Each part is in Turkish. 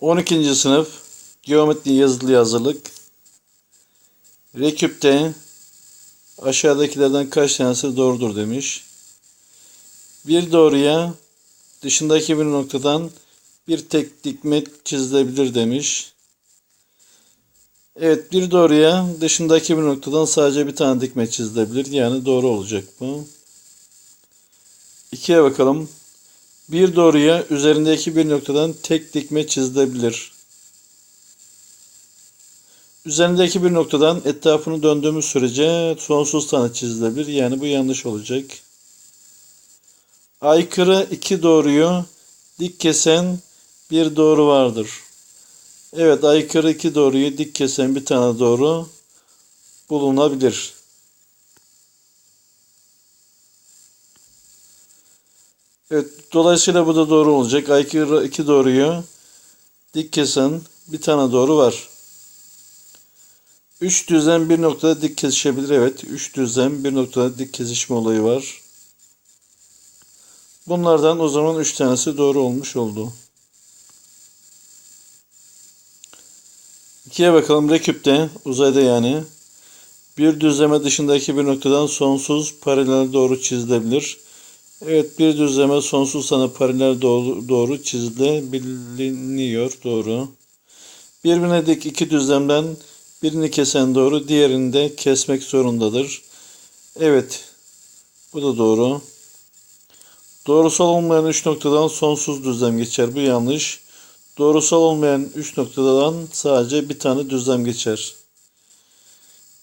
12. sınıf geometri yazılı hazırlık. Reküpte aşağıdakilerden kaç tanesi doğrudur demiş. Bir doğruya dışındaki bir noktadan bir tek dikme çizilebilir demiş. Evet bir doğruya dışındaki bir noktadan sadece bir tane dikme çizilebilir. Yani doğru olacak bu. İkiye bakalım. Bir doğruya üzerindeki bir noktadan tek dikme çizilebilir. Üzerindeki bir noktadan etrafını döndüğümüz sürece sonsuz tane çizilebilir. Yani bu yanlış olacak. Aykırı iki doğruyu dik kesen bir doğru vardır. Evet aykırı iki doğruyu dik kesen bir tane doğru bulunabilir. Evet, dolayısıyla bu da doğru olacak. Aykırı iki doğruyu dik kesen bir tane doğru var. Üç düzlem bir noktada dik kesişebilir. Evet, üç düzlem bir noktada dik kesişme olayı var. Bunlardan o zaman üç tanesi doğru olmuş oldu. İkiye bakalım. Reküpte, uzayda yani. Bir düzleme dışındaki bir noktadan sonsuz paralel doğru çizilebilir. Evet bir düzleme sonsuz sana paralel doğru, doğru çizilebiliyor. Doğru. Birbirine dik iki düzlemden birini kesen doğru diğerini de kesmek zorundadır. Evet. Bu da doğru. Doğrusal olmayan üç noktadan sonsuz düzlem geçer. Bu yanlış. Doğrusal olmayan üç noktadan sadece bir tane düzlem geçer.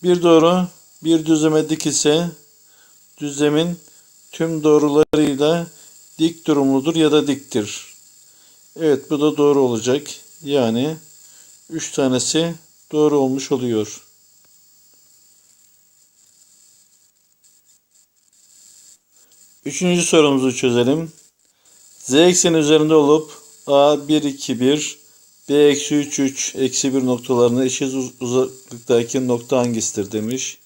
Bir doğru bir düzleme dik ise düzlemin tüm doğrularıyla dik durumludur ya da diktir. Evet bu da doğru olacak. Yani 3 tanesi doğru olmuş oluyor. Üçüncü sorumuzu çözelim. Z ekseni üzerinde olup A 1 2 1 B eksi 3 3 eksi 1 noktalarına eşit uzaklıktaki nokta hangisidir demiş.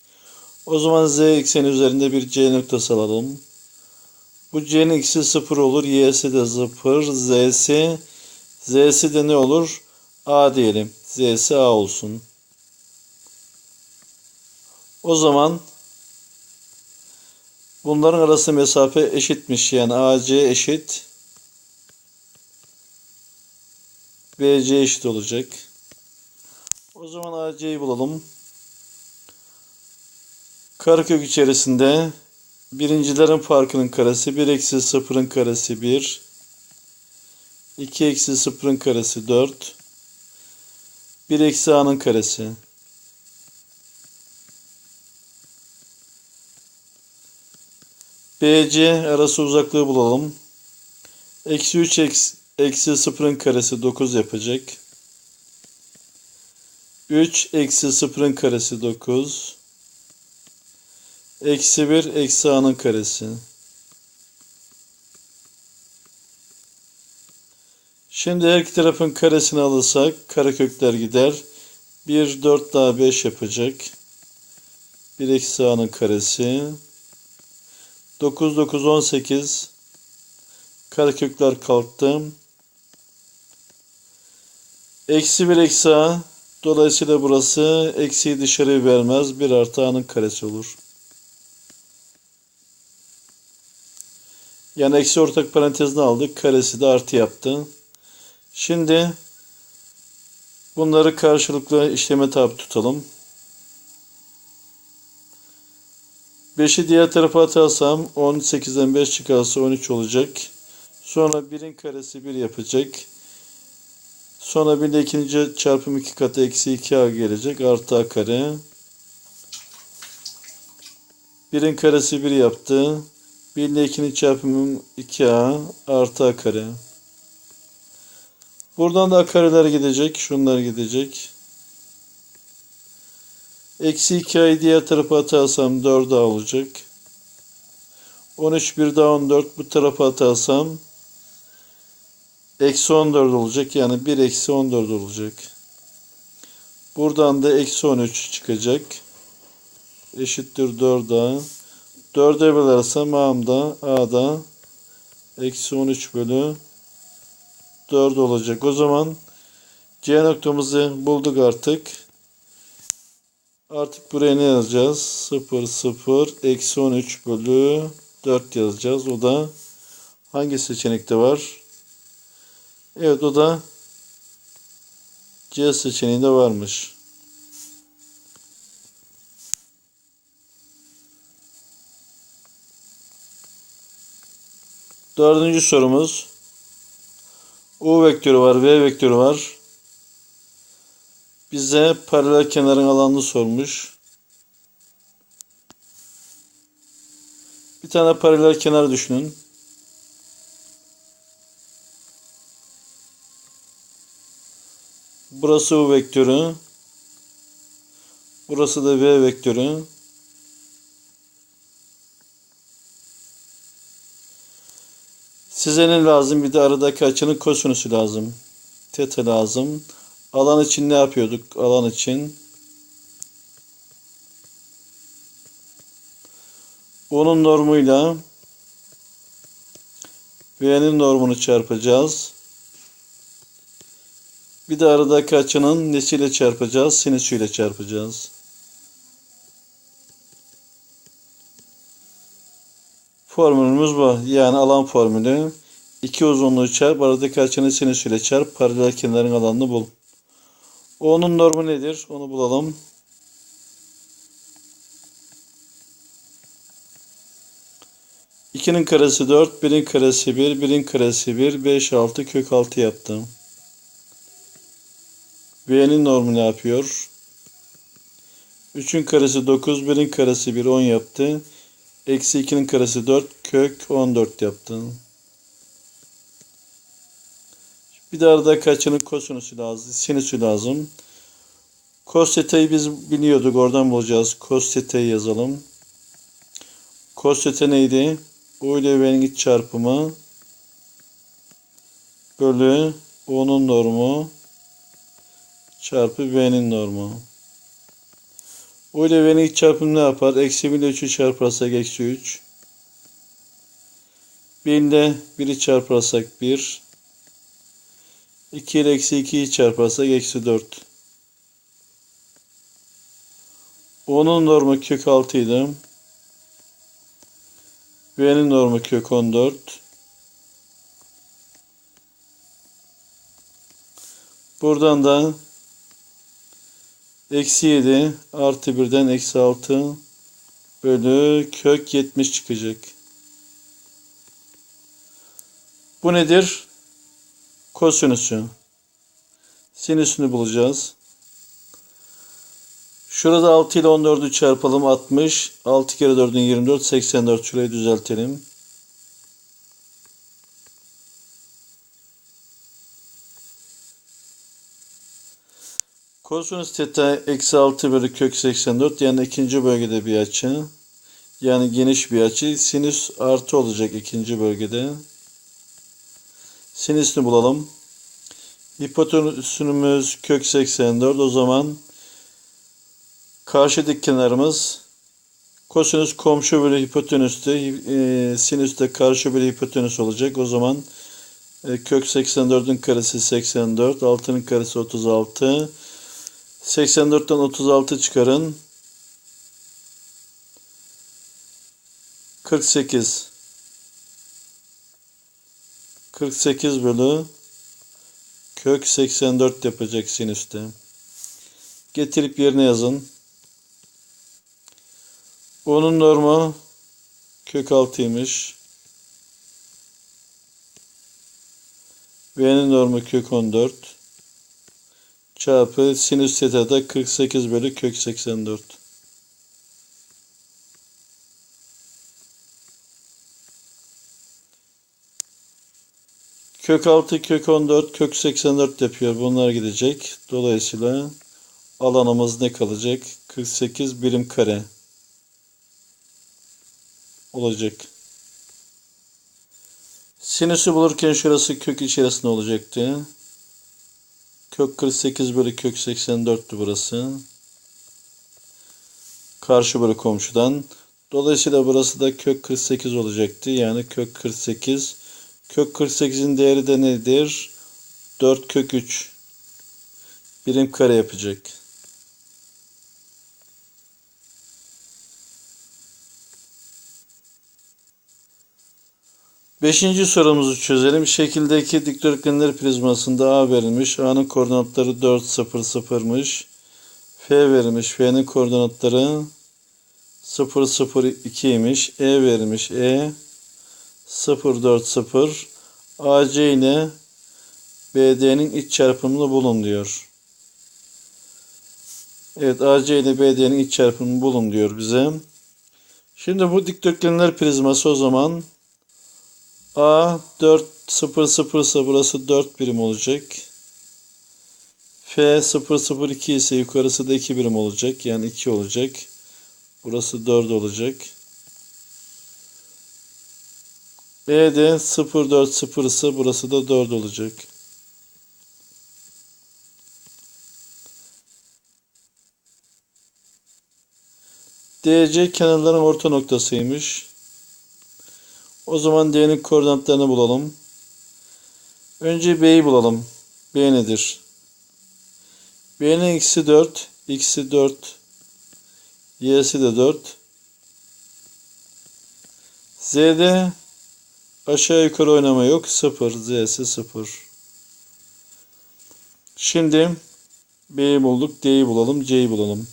O zaman z ekseni üzerinde bir c noktası alalım. Bu c'nin x'i 0 olur. y'si de 0. z'si z'si de ne olur? a diyelim. z'si a olsun. O zaman bunların arası mesafe eşitmiş. Yani ac eşit bc eşit olacak. O zaman ac'yi bulalım. Karekök içerisinde birincilerin farkının karesi 1 eksi 0'ın karesi 1. 2 eksi 0'ın karesi 4. 1 eksi a'nın karesi. BC arası uzaklığı bulalım. Eksi 3 eksi, eksi 0'ın karesi 9 yapacak. 3 eksi 0'ın karesi 9. Eksi 1 eksi a'nın karesi. Şimdi her iki tarafın karesini alırsak karekökler gider. 1 4 daha 5 yapacak. 1 eksi a'nın karesi. 9 9 18 karekökler kalktı. Eksi 1 eksi a. Dolayısıyla burası eksiyi dışarı vermez. 1 artı a'nın karesi olur. Yani eksi ortak parantezini aldık. Karesi de artı yaptı. Şimdi bunları karşılıklı işleme tabi tutalım. 5'i diğer tarafa atarsam 18'den 5 çıkarsa 13 olacak. Sonra 1'in karesi 1 yapacak. Sonra 1 ile ikinci çarpım 2 katı eksi 2a gelecek. Artı a kare. 1'in karesi 1 yaptı. 1 ile 2'nin çarpımı 2a artı a kare. Buradan da a kareler gidecek. Şunlar gidecek. Eksi 2a'yı diğer tarafa atarsam 4a olacak. 13 bir daha 14 bu tarafa atarsam eksi 14 olacak. Yani 1 eksi 14 olacak. Buradan da eksi 13 çıkacak. Eşittir 4a. 4'e bölersem a'mda a'da eksi 13 bölü 4 olacak. O zaman C noktamızı bulduk artık. Artık buraya ne yazacağız? 0 0 eksi 13 bölü 4 yazacağız. O da hangi seçenekte var? Evet o da C seçeneğinde varmış. Dördüncü sorumuz. U vektörü var, V vektörü var. Bize paralel kenarın alanını sormuş. Bir tane paralel kenar düşünün. Burası U vektörü. Burası da V vektörü. Size ne lazım? Bir de aradaki açının kosinüsü lazım. Teta lazım. Alan için ne yapıyorduk? Alan için onun normuyla V'nin normunu çarpacağız. Bir de aradaki açının nesiyle çarpacağız? Sinüsüyle çarpacağız. Formülümüz bu. Yani alan formülü. İki uzunluğu çarp, aradaki açının sinüsüyle çarp, paralel kenarın alanını bul. O'nun normu nedir? Onu bulalım. İkinin karesi 4, birin karesi 1, birin karesi 1, 5, 6, kök 6 yaptım. V'nin normu ne yapıyor? 3'ün karesi 9, birin karesi 1, 10 yaptı. Eksi 2'nin karesi 4, kök 14 yaptım. Bir de arada kaçının kosinüsü lazım, sinüsü lazım. Cos teta'yı biz biliyorduk. Oradan bulacağız. Cos teta'yı yazalım. Cos teta neydi? U ile V'nin çarpımı bölü O'nun normu çarpı V'nin normu. U ile V'nin iç çarpımı ne yapar? Eksi 1 ile 3'ü çarparsak eksi 3. 1 ile 1'i çarparsak 1. 2 ile eksi 2'yi çarparsak eksi 4. O'nun normu kök 6 idi. V'nin normu kök 14. Buradan da eksi 7 artı 1'den eksi 6 bölü kök 70 çıkacak. Bu nedir? Kosinüsü. Sinüsünü bulacağız. Şurada 6 ile 14'ü çarpalım 60. 6 kere 4'ün 24 84. Şurayı düzeltelim. Kosinüs teta eksi 6 bölü kök 84 yani ikinci bölgede bir açı. Yani geniş bir açı. Sinüs artı olacak ikinci bölgede. Sinüsünü bulalım. Hipotenüsümüz kök 84. O zaman karşı dik kenarımız kosinüs komşu bölü hipotenüste e, sinüs de karşı bölü hipotenüs olacak. O zaman e, kök 84'ün karesi 84. 6'nın karesi 36. 84'ten 36 çıkarın. 48. 48 bölü kök 84 yapacak sinüste. Getirip yerine yazın. Onun normu kök 6'ymış. V'nin normu kök 14. Çarpı sinüs theta da 48 bölü kök 84. Kök 6, kök 14, kök 84 yapıyor. Bunlar gidecek. Dolayısıyla alanımız ne kalacak? 48 birim kare olacak. Sinüsü bulurken şurası kök içerisinde olacaktı. Kök 48 bölü kök 84'tü burası. Karşı bölü komşudan. Dolayısıyla burası da kök 48 olacaktı. Yani kök 48. Kök 48'in değeri de nedir? 4 kök 3. birim kare yapacak. Beşinci sorumuzu çözelim. Şekildeki dikdörtgenler prizmasında A verilmiş. A'nın koordinatları 4, 0, 0'mış. F verilmiş. F'nin koordinatları 0, 0, 2'ymiş. E verilmiş. E 0, 4, 0. AC ile BD'nin iç çarpımını bulun diyor. Evet AC ile BD'nin iç çarpımını bulun diyor bize. Şimdi bu dikdörtgenler prizması o zaman A 4 0 0 ise burası 4 birim olacak. F 0 0 2 ise yukarısı da 2 birim olacak. Yani 2 olacak. Burası 4 olacak. E de 0 4 0 ise burası da 4 olacak. DC kenarların orta noktasıymış. O zaman D'nin koordinatlarını bulalım. Önce B'yi bulalım. B nedir? B'nin x'i 4, x'i 4, y'si de 4. Z'de aşağı yukarı oynama yok. 0, z'si 0. Şimdi B'yi bulduk, D'yi bulalım, C'yi bulalım.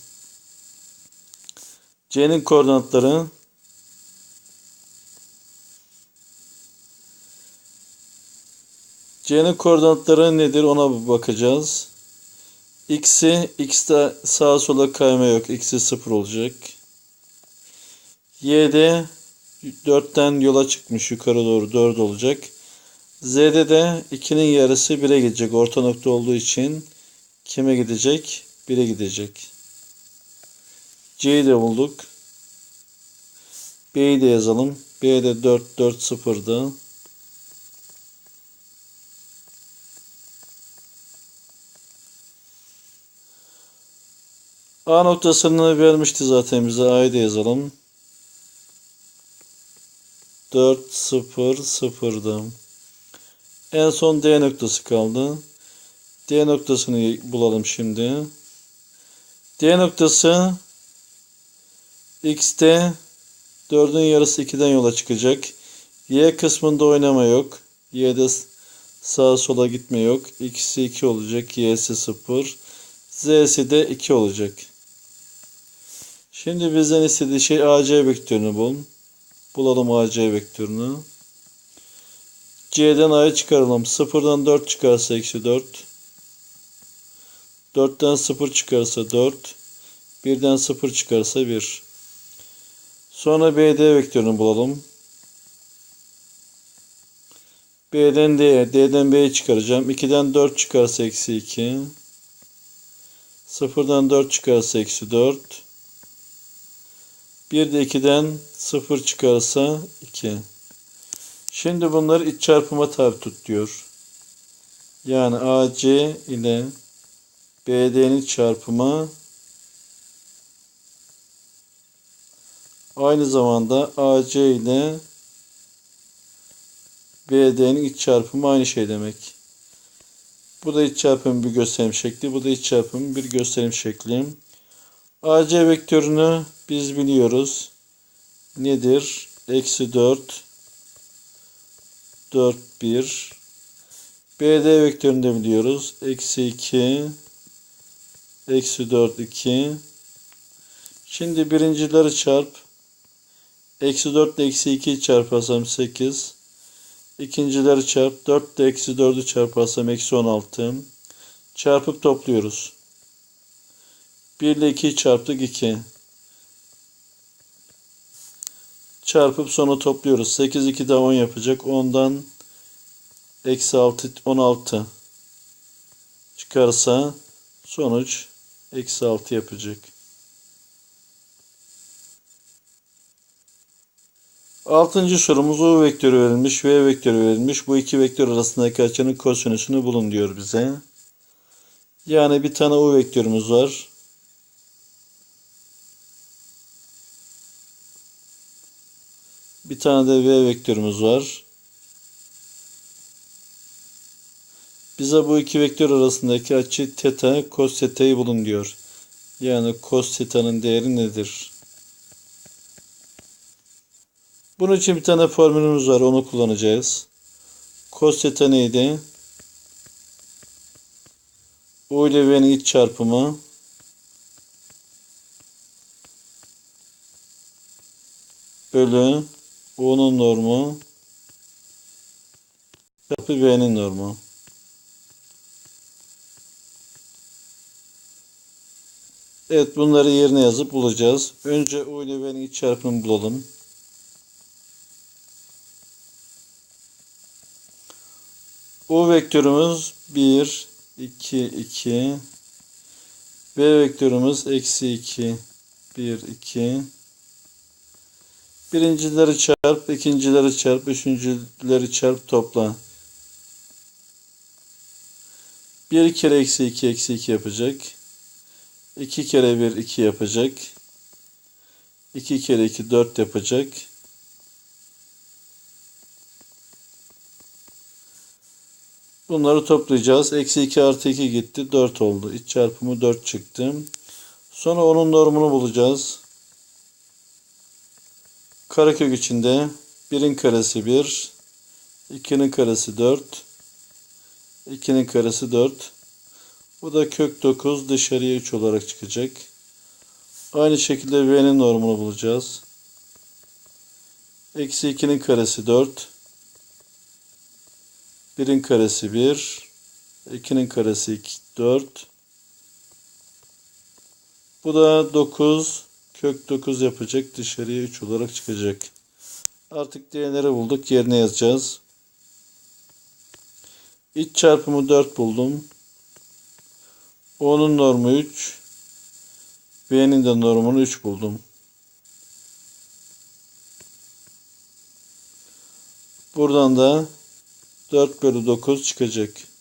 C'nin koordinatları C'nin koordinatları nedir ona bakacağız. X'i X'te sağa sola kayma yok. X'i 0 olacak. Y'de 4'ten yola çıkmış yukarı doğru 4 olacak. Z'de de 2'nin yarısı 1'e gidecek. Orta nokta olduğu için kime gidecek? 1'e gidecek. C'yi de bulduk. B'yi de yazalım. B'de 4 4 0'dı. A noktasını vermişti zaten bize. A'yı da yazalım. 4 0 0'dı. En son D noktası kaldı. D noktasını bulalım şimdi. D noktası X'te 4'ün yarısı 2'den yola çıkacak. Y kısmında oynama yok. Y'de sağa sola gitme yok. X'i 2 olacak. Y'si 0. Z'si de 2 olacak. Şimdi bizden istediği şey AC vektörünü bul. Bulalım AC vektörünü. C'den A'yı çıkaralım. 0'dan 4 çıkarsa eksi 4. 4'ten 0 çıkarsa 4. 1'den 0 çıkarsa 1. Sonra BD vektörünü bulalım. B'den D'ye, D'den B'ye çıkaracağım. 2'den 4 çıkarsa eksi 2. 0'dan 4 çıkarsa eksi 4. Bir de 2'den 0 çıkarsa 2. Şimdi bunları iç çarpıma tabi tut diyor. Yani AC ile BD'nin çarpımı aynı zamanda AC ile BD'nin iç çarpımı aynı şey demek. Bu da iç çarpımın bir gösterim şekli. Bu da iç çarpımın bir gösterim şekli. AC vektörünü biz biliyoruz. Nedir? Eksi 4 4 1 BD vektörünü de biliyoruz. Eksi 2 Eksi 4 2 Şimdi birincileri çarp. Eksi 4 ile eksi 2'yi çarparsam 8. İkincileri çarp. 4 ile eksi 4'ü çarparsam eksi 16. Çarpıp topluyoruz. 1 ile 2'yi çarptık 2. Çarpıp sonra topluyoruz. 8 2 daha 10 yapacak. 10'dan eksi 6 16 çıkarsa sonuç eksi 6 yapacak. Altıncı sorumuz U vektörü verilmiş, V vektörü verilmiş. Bu iki vektör arasındaki açının kosinüsünü bulun diyor bize. Yani bir tane U vektörümüz var. Bir tane de V vektörümüz var. Bize bu iki vektör arasındaki açı teta cos teta'yı bulun diyor. Yani cos teta'nın değeri nedir? Bunun için bir tane formülümüz var. Onu kullanacağız. Cos theta neydi? U ile V'nin iç çarpımı bölü U'nun normu çarpı V'nin normu. Evet bunları yerine yazıp bulacağız. Önce U ile V'nin iç çarpımını bulalım. U vektörümüz 1, 2, 2. V vektörümüz eksi 2, 1, 2. Birincileri çarp, ikincileri çarp, üçüncüleri çarp topla. 1 kere eksi 2 eksi 2 yapacak. 2 kere 1 2 yapacak. 2 kere 2 4 yapacak. Bunları toplayacağız. Eksi 2 artı 2 gitti. 4 oldu. İç çarpımı 4 çıktı. Sonra onun normunu bulacağız. Karekök içinde 1'in karesi 1, 2'nin karesi 4, 2'nin karesi 4. Bu da kök 9 dışarıya 3 olarak çıkacak. Aynı şekilde V'nin normunu bulacağız. Eksi 2'nin karesi 4. 1'in karesi 1. 2'nin karesi 2, 4. Bu da 9. Kök 9 yapacak. Dışarıya 3 olarak çıkacak. Artık değerleri bulduk. Yerine yazacağız. İç çarpımı 4 buldum. O'nun normu 3. V'nin de normunu 3 buldum. Buradan da 4 bölü 9 çıkacak.